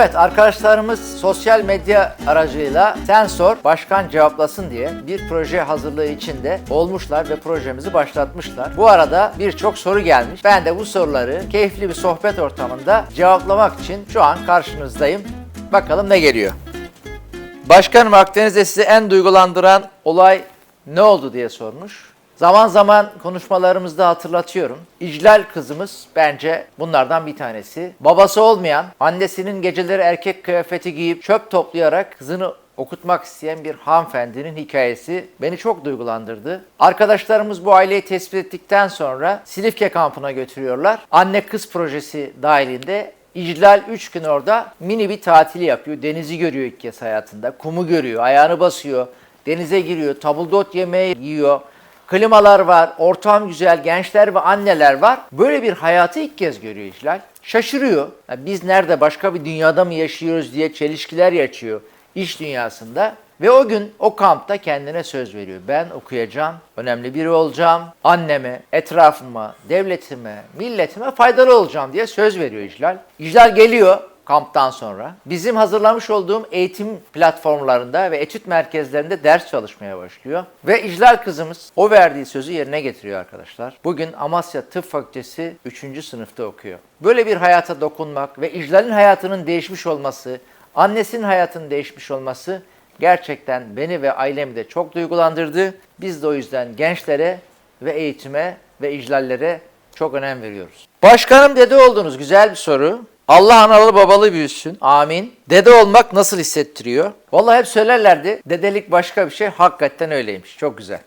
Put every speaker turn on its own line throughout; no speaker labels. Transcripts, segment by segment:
Evet arkadaşlarımız sosyal medya aracıyla sen sor başkan cevaplasın diye bir proje hazırlığı içinde olmuşlar ve projemizi başlatmışlar. Bu arada birçok soru gelmiş. Ben de bu soruları keyifli bir sohbet ortamında cevaplamak için şu an karşınızdayım. Bakalım ne geliyor. Başkanım Akdeniz'de sizi en duygulandıran olay ne oldu diye sormuş. Zaman zaman konuşmalarımızda hatırlatıyorum. İclal kızımız bence bunlardan bir tanesi. Babası olmayan, annesinin geceleri erkek kıyafeti giyip çöp toplayarak kızını okutmak isteyen bir hanımefendinin hikayesi beni çok duygulandırdı. Arkadaşlarımız bu aileyi tespit ettikten sonra Silifke kampına götürüyorlar. Anne kız projesi dahilinde İclal 3 gün orada mini bir tatili yapıyor. Denizi görüyor ilk kez hayatında. Kumu görüyor, ayağını basıyor, denize giriyor, tabuldot yemeği yiyor. Klimalar var, ortam güzel, gençler ve anneler var. Böyle bir hayatı ilk kez görüyor İclal. Şaşırıyor. Ya biz nerede başka bir dünyada mı yaşıyoruz diye çelişkiler yaşıyor iş dünyasında. Ve o gün o kampta kendine söz veriyor. Ben okuyacağım, önemli biri olacağım, anneme, etrafıma, devletime, milletime faydalı olacağım diye söz veriyor İclal. İclal geliyor kamptan sonra. Bizim hazırlamış olduğum eğitim platformlarında ve etüt merkezlerinde ders çalışmaya başlıyor. Ve İclal kızımız o verdiği sözü yerine getiriyor arkadaşlar. Bugün Amasya Tıp Fakültesi 3. sınıfta okuyor. Böyle bir hayata dokunmak ve İclal'in hayatının değişmiş olması, annesinin hayatının değişmiş olması gerçekten beni ve ailemi de çok duygulandırdı. Biz de o yüzden gençlere ve eğitime ve iclallere çok önem veriyoruz. Başkanım dede oldunuz. Güzel bir soru. Allah analı babalı büyüsün. Amin. Dede olmak nasıl hissettiriyor? Vallahi hep söylerlerdi. Dedelik başka bir şey. Hakikaten öyleymiş. Çok güzel.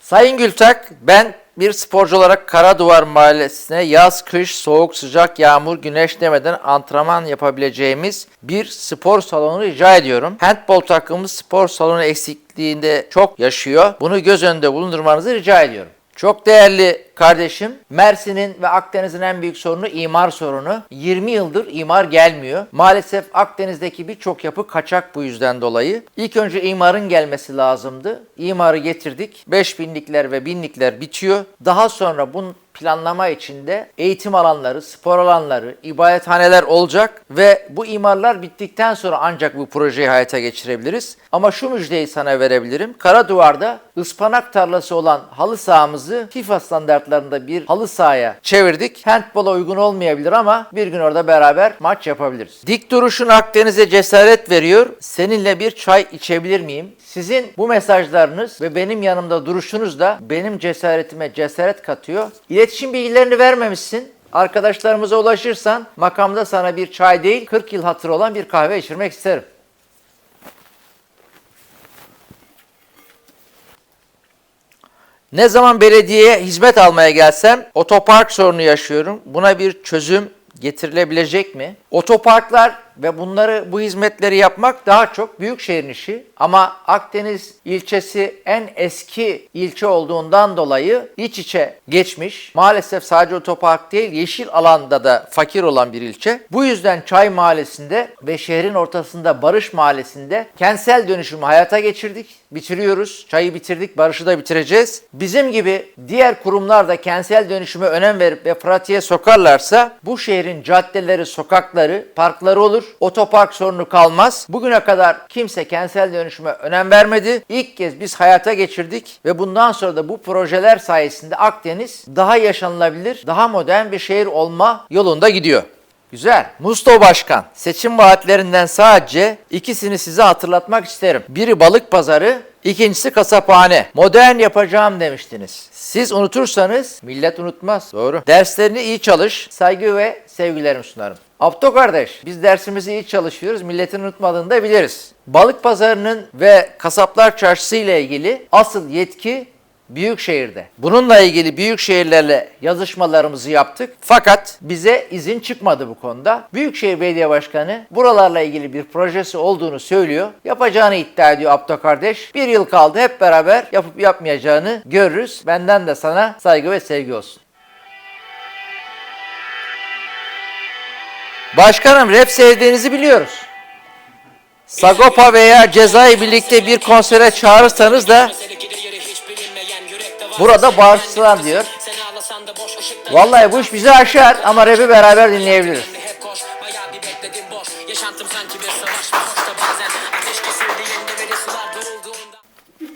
Sayın Gültak, ben bir sporcu olarak Karaduvar Mahallesi'ne yaz, kış, soğuk, sıcak, yağmur, güneş demeden antrenman yapabileceğimiz bir spor salonu rica ediyorum. Handbol takımımız spor salonu eksikliğinde çok yaşıyor. Bunu göz önünde bulundurmanızı rica ediyorum. Çok değerli kardeşim, Mersin'in ve Akdeniz'in en büyük sorunu imar sorunu. 20 yıldır imar gelmiyor. Maalesef Akdeniz'deki birçok yapı kaçak bu yüzden dolayı. İlk önce imarın gelmesi lazımdı. İmarı getirdik. 5000'likler ve 1000'likler bitiyor. Daha sonra bunun planlama içinde eğitim alanları, spor alanları, ibadethaneler olacak ve bu imarlar bittikten sonra ancak bu projeyi hayata geçirebiliriz. Ama şu müjdeyi sana verebilirim. Karaduvar'da ıspanak tarlası olan halı sahamızı FIFA standartlarında bir halı sahaya çevirdik. Handbola uygun olmayabilir ama bir gün orada beraber maç yapabiliriz. Dik duruşun Akdeniz'e cesaret veriyor. Seninle bir çay içebilir miyim? Sizin bu mesajlarınız ve benim yanımda duruşunuz da benim cesaretime cesaret katıyor. İletişim bilgilerini vermemişsin. Arkadaşlarımıza ulaşırsan makamda sana bir çay değil 40 yıl hatırı olan bir kahve içirmek isterim. Ne zaman belediyeye hizmet almaya gelsem otopark sorunu yaşıyorum. Buna bir çözüm getirilebilecek mi? Otoparklar ve bunları bu hizmetleri yapmak daha çok büyük şehrin işi. Ama Akdeniz ilçesi en eski ilçe olduğundan dolayı iç içe geçmiş. Maalesef sadece otopark değil yeşil alanda da fakir olan bir ilçe. Bu yüzden Çay Mahallesi'nde ve şehrin ortasında Barış Mahallesi'nde kentsel dönüşümü hayata geçirdik. Bitiriyoruz. Çayı bitirdik. Barış'ı da bitireceğiz. Bizim gibi diğer kurumlar da kentsel dönüşüme önem verip ve pratiğe sokarlarsa bu şehrin caddeleri, sokakları, parkları olur. Otopark sorunu kalmaz. Bugüne kadar kimse kentsel dönüşüme önem vermedi. İlk kez biz hayata geçirdik ve bundan sonra da bu projeler sayesinde Akdeniz daha yaşanılabilir, daha modern bir şehir olma yolunda gidiyor. Güzel. Musto Başkan, seçim vaatlerinden sadece ikisini size hatırlatmak isterim. Biri balık pazarı, ikincisi kasaphane. Modern yapacağım demiştiniz. Siz unutursanız millet unutmaz. Doğru. Derslerini iyi çalış. Saygı ve sevgilerimi sunarım. Apto kardeş, biz dersimizi iyi çalışıyoruz. Milletin unutmadığını da biliriz. Balık pazarının ve kasaplar çarşısı ile ilgili asıl yetki büyük şehirde. Bununla ilgili büyük şehirlerle yazışmalarımızı yaptık. Fakat bize izin çıkmadı bu konuda. Büyükşehir Belediye Başkanı buralarla ilgili bir projesi olduğunu söylüyor. Yapacağını iddia ediyor Abdo kardeş. Bir yıl kaldı hep beraber yapıp yapmayacağını görürüz. Benden de sana saygı ve sevgi olsun. Başkanım rap sevdiğinizi biliyoruz. Sagopa veya Ceza'yı birlikte bir konsere çağırırsanız da burada bağışçılar diyor. Vallahi bu iş bizi aşar ama rap'i beraber dinleyebiliriz.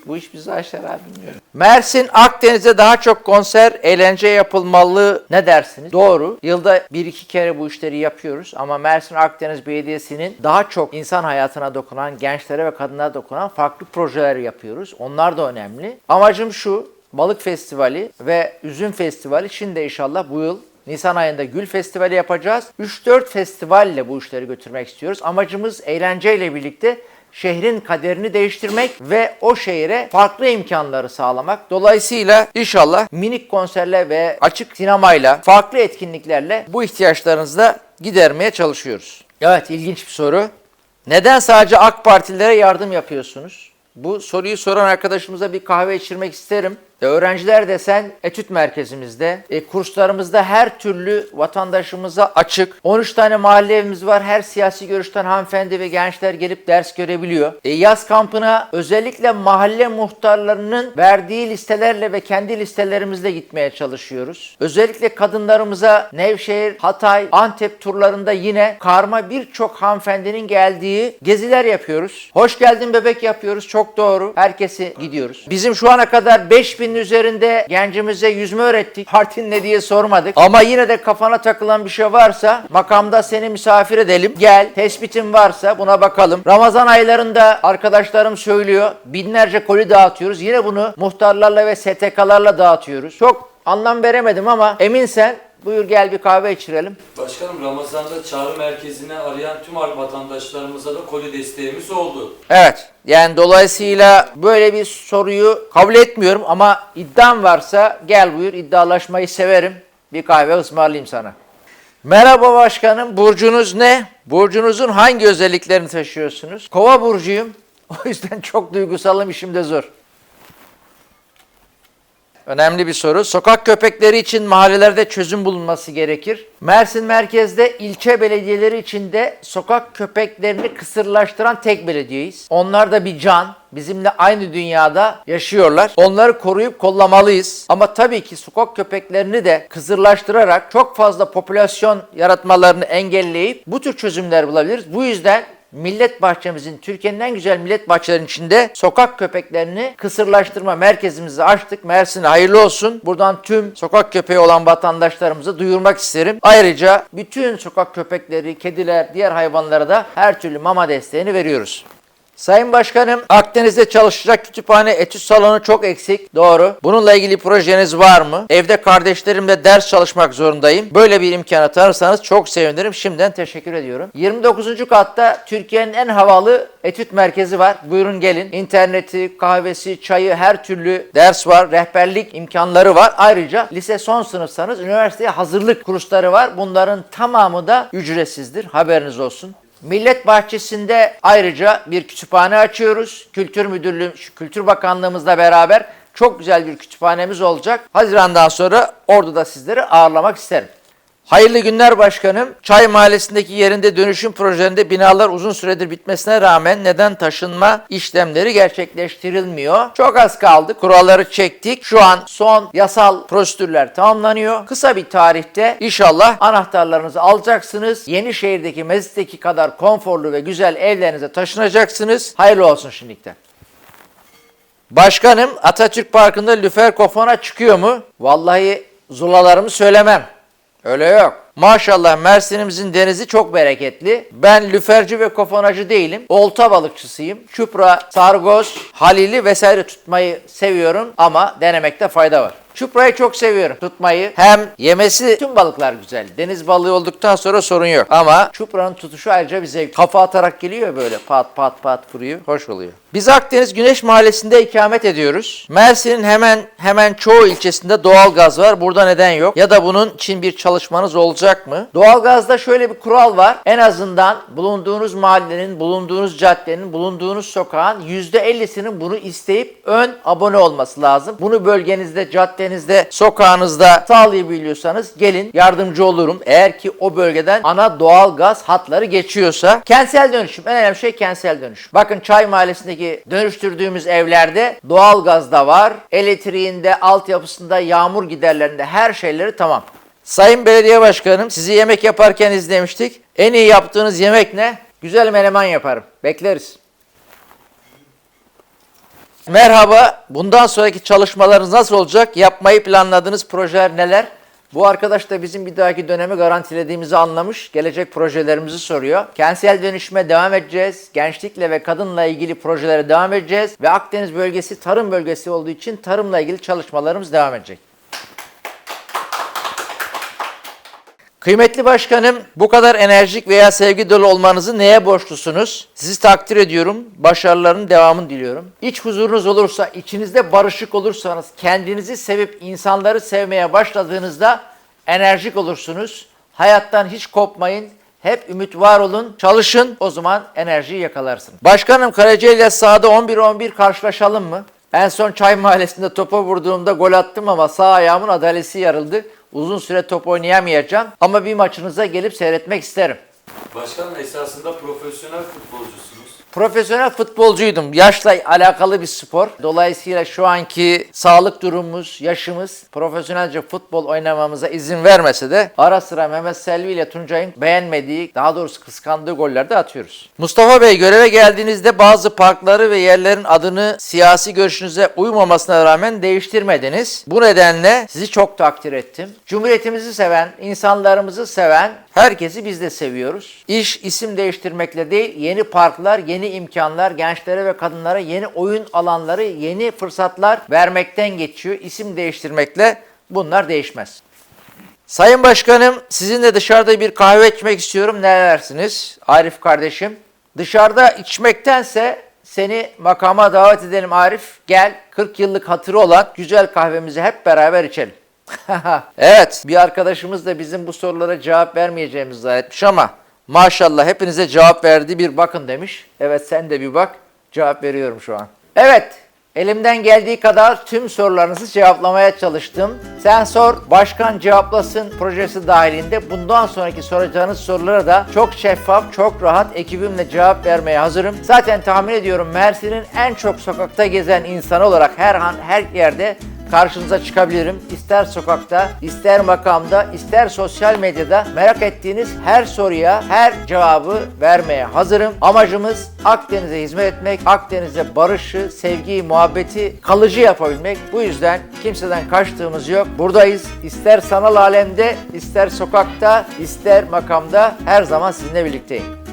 Bu iş bizi aşar abi bilmiyorum. Mersin, Akdeniz'de daha çok konser, eğlence yapılmalı ne dersiniz? Doğru. Yılda bir iki kere bu işleri yapıyoruz ama Mersin Akdeniz Belediyesi'nin daha çok insan hayatına dokunan, gençlere ve kadınlara dokunan farklı projeler yapıyoruz. Onlar da önemli. Amacım şu, Balık Festivali ve Üzüm Festivali şimdi inşallah bu yıl Nisan ayında Gül Festivali yapacağız. 3-4 festivalle bu işleri götürmek istiyoruz. Amacımız eğlenceyle birlikte şehrin kaderini değiştirmek ve o şehre farklı imkanları sağlamak. Dolayısıyla inşallah minik konserle ve açık sinemayla, farklı etkinliklerle bu ihtiyaçlarınızı da gidermeye çalışıyoruz. Evet ilginç bir soru. Neden sadece AK Partililere yardım yapıyorsunuz? Bu soruyu soran arkadaşımıza bir kahve içirmek isterim. E, öğrenciler desen etüt merkezimizde, e, kurslarımızda her türlü vatandaşımıza açık. 13 tane mahalle evimiz var. Her siyasi görüşten hanımefendi ve gençler gelip ders görebiliyor. E, yaz kampına özellikle mahalle muhtarlarının verdiği listelerle ve kendi listelerimizle gitmeye çalışıyoruz. Özellikle kadınlarımıza Nevşehir, Hatay, Antep turlarında yine karma birçok hanımefendinin geldiği geziler yapıyoruz. Hoş geldin bebek yapıyoruz. Çok doğru. Herkesi gidiyoruz. Bizim şu ana kadar 5000'in üzerinde gencimize yüzme öğrettik. Partin ne diye sormadık. Ama yine de kafana takılan bir şey varsa makamda seni misafir edelim. Gel. Tespitin varsa buna bakalım. Ramazan aylarında arkadaşlarım söylüyor. Binlerce koli dağıtıyoruz. Yine bunu muhtarlarla ve STK'larla dağıtıyoruz. Çok anlam veremedim ama emin sen buyur gel bir kahve içirelim.
Başkanım Ramazan'da çağrı merkezine arayan tüm vatandaşlarımıza da koli desteğimiz oldu.
Evet. Yani dolayısıyla böyle bir soruyu kabul etmiyorum ama iddiam varsa gel buyur iddialaşmayı severim. Bir kahve ısmarlayayım sana. Merhaba başkanım. Burcunuz ne? Burcunuzun hangi özelliklerini taşıyorsunuz? Kova burcuyum. O yüzden çok duygusalım işim de zor. Önemli bir soru. Sokak köpekleri için mahallelerde çözüm bulunması gerekir. Mersin merkezde ilçe belediyeleri içinde sokak köpeklerini kısırlaştıran tek belediyeyiz. Onlar da bir can. Bizimle aynı dünyada yaşıyorlar. Onları koruyup kollamalıyız. Ama tabii ki sokak köpeklerini de kısırlaştırarak çok fazla popülasyon yaratmalarını engelleyip bu tür çözümler bulabiliriz. Bu yüzden Millet bahçemizin Türkiye'nin en güzel millet bahçelerinin içinde sokak köpeklerini kısırlaştırma merkezimizi açtık. Mersin'e hayırlı olsun. Buradan tüm sokak köpeği olan vatandaşlarımızı duyurmak isterim. Ayrıca bütün sokak köpekleri, kediler, diğer hayvanlara da her türlü mama desteğini veriyoruz. Sayın Başkanım, Akdeniz'de çalışacak kütüphane etüt salonu çok eksik. Doğru. Bununla ilgili projeniz var mı? Evde kardeşlerimle ders çalışmak zorundayım. Böyle bir imkanı tanırsanız çok sevinirim. Şimdiden teşekkür ediyorum. 29. katta Türkiye'nin en havalı etüt merkezi var. Buyurun gelin. İnterneti, kahvesi, çayı, her türlü ders var. Rehberlik imkanları var. Ayrıca lise son sınıfsanız üniversiteye hazırlık kursları var. Bunların tamamı da ücretsizdir. Haberiniz olsun. Millet Bahçesi'nde ayrıca bir kütüphane açıyoruz. Kültür Müdürlüğü, Kültür Bakanlığımızla beraber çok güzel bir kütüphanemiz olacak. Haziran'dan sonra orada da sizleri ağırlamak isterim. Hayırlı günler başkanım. Çay Mahallesi'ndeki yerinde dönüşüm projelerinde binalar uzun süredir bitmesine rağmen neden taşınma işlemleri gerçekleştirilmiyor? Çok az kaldı. Kuralları çektik. Şu an son yasal prosedürler tamamlanıyor. Kısa bir tarihte inşallah anahtarlarınızı alacaksınız. Yenişehir'deki Mezit'teki kadar konforlu ve güzel evlerinize taşınacaksınız. Hayırlı olsun şimdilikten. Başkanım Atatürk Parkı'nda lüfer kofana çıkıyor mu? Vallahi zulalarımı söylemem. Öyle yok. Maşallah Mersin'imizin denizi çok bereketli. Ben lüferci ve kofonacı değilim. Olta balıkçısıyım. Çupra, sargoz, halili vesaire tutmayı seviyorum ama denemekte fayda var. Çuprayı çok seviyorum tutmayı. Hem yemesi tüm balıklar güzel. Deniz balığı olduktan sonra sorun yok. Ama çupranın tutuşu ayrıca bir zevk. Kafa atarak geliyor böyle pat pat pat vuruyor. Hoş oluyor. Biz Akdeniz Güneş Mahallesi'nde ikamet ediyoruz. Mersin'in hemen hemen çoğu ilçesinde doğal gaz var. Burada neden yok? Ya da bunun için bir çalışmanız olacak mı? Doğalgazda şöyle bir kural var. En azından bulunduğunuz mahallenin, bulunduğunuz caddenin, bulunduğunuz sokağın %50'sinin bunu isteyip ön abone olması lazım. Bunu bölgenizde, caddenizde, sokağınızda sağlayabiliyorsanız gelin yardımcı olurum. Eğer ki o bölgeden ana doğal gaz hatları geçiyorsa. Kentsel dönüşüm. En önemli şey kentsel dönüşüm. Bakın Çay Mahallesi'ndeki dönüştürdüğümüz evlerde doğal gaz da var. Elektriğinde, altyapısında, yağmur giderlerinde her şeyleri tamam. Sayın Belediye Başkanım sizi yemek yaparken izlemiştik. En iyi yaptığınız yemek ne? Güzel menemen yaparım. Bekleriz. Merhaba. Bundan sonraki çalışmalarınız nasıl olacak? Yapmayı planladığınız projeler neler? Bu arkadaş da bizim bir dahaki dönemi garantilediğimizi anlamış. Gelecek projelerimizi soruyor. Kentsel dönüşüme devam edeceğiz. Gençlikle ve kadınla ilgili projelere devam edeceğiz. Ve Akdeniz bölgesi tarım bölgesi olduğu için tarımla ilgili çalışmalarımız devam edecek. Kıymetli başkanım, bu kadar enerjik veya sevgi dolu olmanızı neye borçlusunuz? Sizi takdir ediyorum. Başarıların devamını diliyorum. İç huzurunuz olursa, içinizde barışık olursanız, kendinizi sevip insanları sevmeye başladığınızda enerjik olursunuz. Hayattan hiç kopmayın. Hep ümit var olun, çalışın. O zaman enerjiyi yakalarsınız. Başkanım Karaca ile sahada 11-11 karşılaşalım mı? En son Çay Mahallesi'nde topa vurduğumda gol attım ama sağ ayağımın adalesi yarıldı. Uzun süre top oynayamayacağım ama bir maçınıza gelip seyretmek isterim.
Başkanım esasında profesyonel futbolcusunuz.
Profesyonel futbolcuydum. Yaşla alakalı bir spor. Dolayısıyla şu anki sağlık durumumuz, yaşımız profesyonelce futbol oynamamıza izin vermese de ara sıra Mehmet Selvi ile Tuncay'ın beğenmediği, daha doğrusu kıskandığı goller de atıyoruz. Mustafa Bey göreve geldiğinizde bazı parkları ve yerlerin adını siyasi görüşünüze uymamasına rağmen değiştirmediniz. Bu nedenle sizi çok takdir ettim. Cumhuriyetimizi seven, insanlarımızı seven herkesi biz de seviyoruz. İş isim değiştirmekle değil, yeni parklar, yeni imkanlar, gençlere ve kadınlara yeni oyun alanları, yeni fırsatlar vermekten geçiyor. İsim değiştirmekle bunlar değişmez. Sayın Başkanım, sizinle dışarıda bir kahve içmek istiyorum. Ne dersiniz? Arif kardeşim. Dışarıda içmektense seni makama davet edelim Arif. Gel 40 yıllık hatırı olan güzel kahvemizi hep beraber içelim. evet, bir arkadaşımız da bizim bu sorulara cevap vermeyeceğimizi zannetmiş ama maşallah hepinize cevap verdi bir bakın demiş. Evet sen de bir bak. Cevap veriyorum şu an. Evet, elimden geldiği kadar tüm sorularınızı cevaplamaya çalıştım. Sen sor, başkan cevaplasın projesi dahilinde bundan sonraki soracağınız sorulara da çok şeffaf, çok rahat ekibimle cevap vermeye hazırım. Zaten tahmin ediyorum Mersin'in en çok sokakta gezen insanı olarak her an her yerde karşınıza çıkabilirim. İster sokakta, ister makamda, ister sosyal medyada merak ettiğiniz her soruya, her cevabı vermeye hazırım. Amacımız Akdeniz'e hizmet etmek, Akdeniz'e barışı, sevgiyi, muhabbeti kalıcı yapabilmek. Bu yüzden kimseden kaçtığımız yok. Buradayız. İster sanal alemde, ister sokakta, ister makamda her zaman sizinle birlikteyim.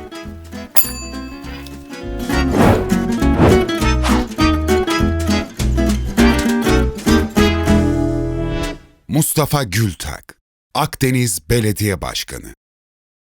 Mustafa Gültak, Akdeniz Belediye Başkanı